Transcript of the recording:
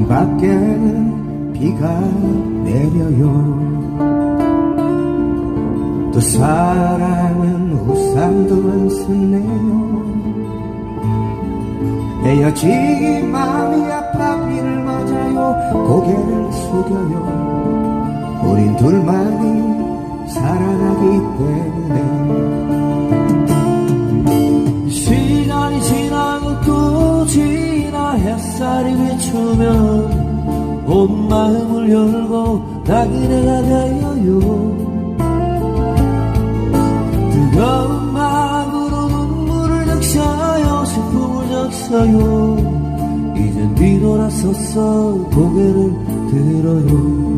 창밖에 비가 내려요. 또 사랑은 우산도 안 쓰네요. 헤어지기 마음이 아파 비를 맞아요. 고개를 숙여요. 우린 둘만이 살아나기 때문에. 시간이 지나고 또 지나 햇살이 비추면 온 마음을 열고 나그네가 되어요. 뜨거운 마음으로 눈물을 적셔요. 슬픔을 적셔요. 이젠 뒤돌아서서 고개를 들어요